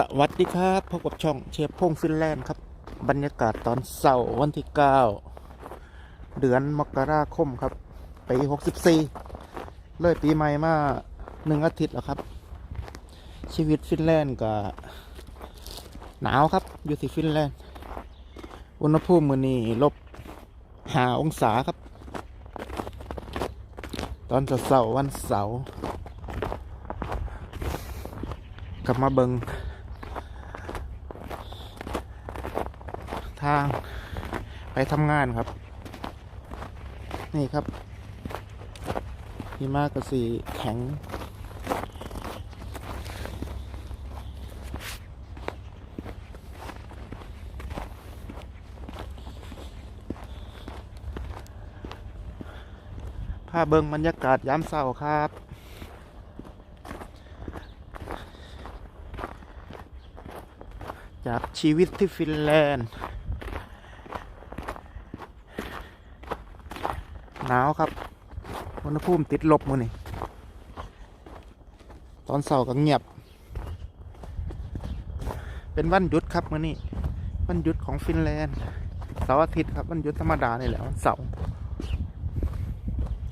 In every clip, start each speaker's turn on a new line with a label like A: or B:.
A: สวัสดีครับพบกับช่องเชฟพงฟินแลนด์ครับ บรรยากาศตอนเสาร์วันที่ 9 เดือนมกราคมครับปี 64 เลยปีใหม่มาหนึ่งอาทิตย์แล้วครับ ชีวิตฟินแลนด์ก็หนาวครับ อยู่ที่ฟินแลนด์ อุณหภูมิมือนี้ลบหาองศาครับ ตอนเสาร์วันเสาร์กลับมาเบิง ทางไปทำงานครับ นี่ครับหิมะก็สีแข็งพาเบิงบรรยากาศยามเช้าครับจากชีวิตที่ฟินแลนด์ หนาวครับอุณหภูมิติดลบมือนี่ตอนเสาร์ก็เงียบ เป็นวันหยุดครับมือนี่วันหยุดของฟินแลนด์เสาร์อาทิตย์ครับวันหยุดธรรมดานี่แหละวันเสาร์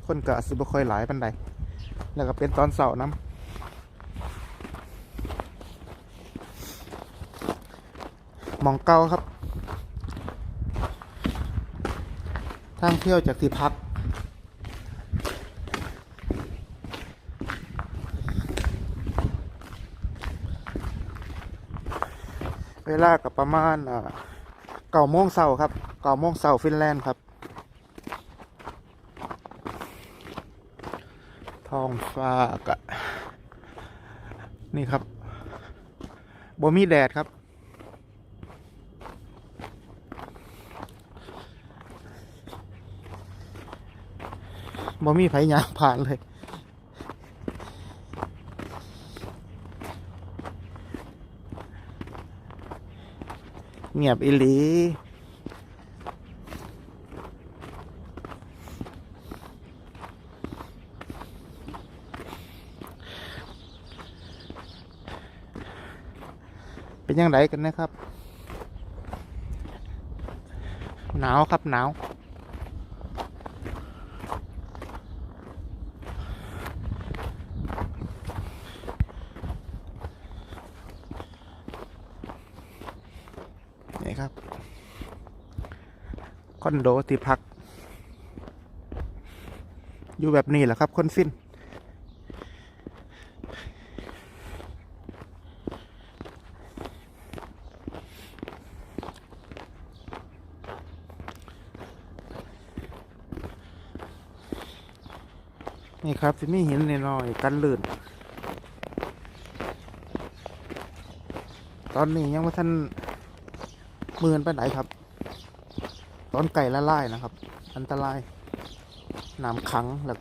A: คนก็สิบค่อยหลายปันใดแล้วก็เป็นตอนเสาร์น้ำมองเก่าครับ ทางเที่ยวจากที่พัก เวลากับประมาณเก้าโมงเช้าครับเก้าโมงเช้าฟินแลนด์ครับ ทองฟ้ากะนี่ครับบ่มีแดดครับ บ่มีไผ่ยางผ่านเลย เงียบอีหลีเป็นยังไงกันนะครับ หนาวครับหนาว คอนโดที่พัก อยู่แบบนี้แหละครับคนฟินนี่ครับที่มีหินน้อยกันลื่น ตอนนี้ยังไม่ทันมื่นไปไหนครับ ตอนไก่ละลายนะครับ อันตรายน้ำขังแล้ว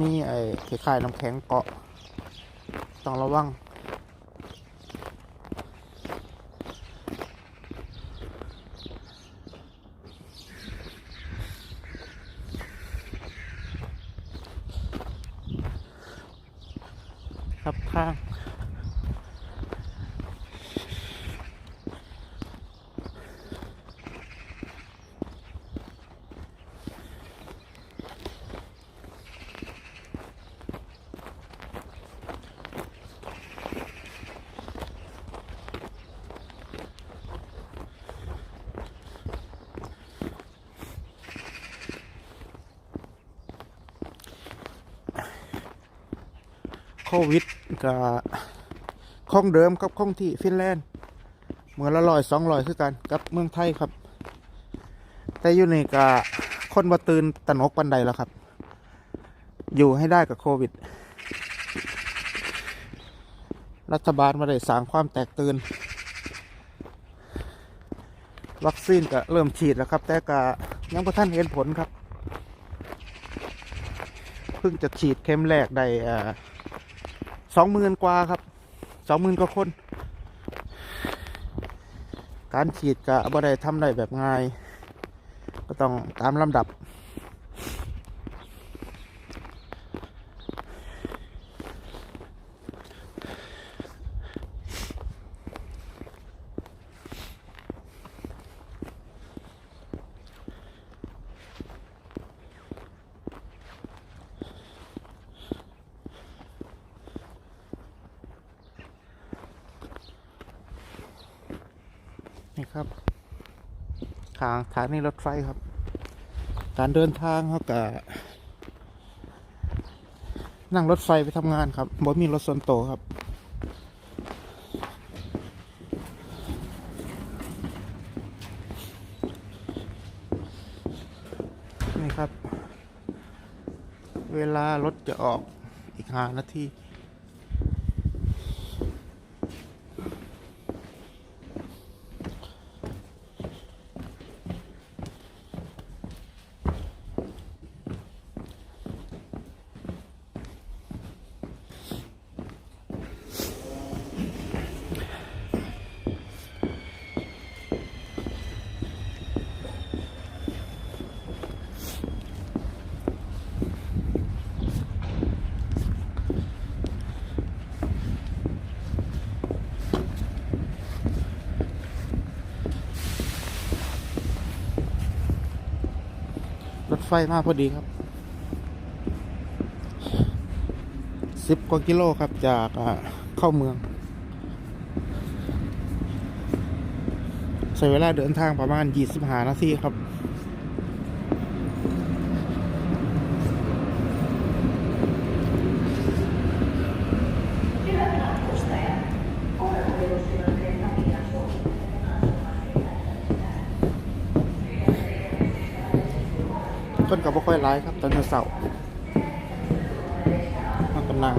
A: มีไอ้คล้ายๆน้ำแข็งเกาะ ต้องระวังครับทาง ควิดกับคงเดิมกับคงที่ฟินแลนด์เมือนละร้อยสองร้อยคือกันกับเมืองไทยครับ แต่อยู่นี่กับคนบ่ตื่นตะนกปันใดแล้วครับ อยู่ให้ได้กับโควิด รัฐบาลมาได้สร้างความแตกตื่นวัคซีนก็เริ่มฉีดแล้วครับ แต่ก็ยังบ่ท่านเห็นผลครับ เพิ่งจะฉีดเข็มแรกได้อ่า สองหมื่นกว่าครับสองหมื่นกว่าคน การฉีดกะบ่ได้ทำได้แบบง่าย ก็ต้องตามลำดับ ครับ ทางทางนี้รถไฟครับ การเดินทางเขากะนั่งรถไฟไปทำงานครับบ่มีรถส่วนตัวครับ นี่ครับ เวลารถจะออกอีกห้านาที ฟมาพอดีครับสิบกว่ากิโลครับจากเข้าเมือง ใช้เวลาเดินทางประมาณ25นาทีครับ เพิ่นก็บ่ค่อยร้ายครับตอนเสาร์มากำลัง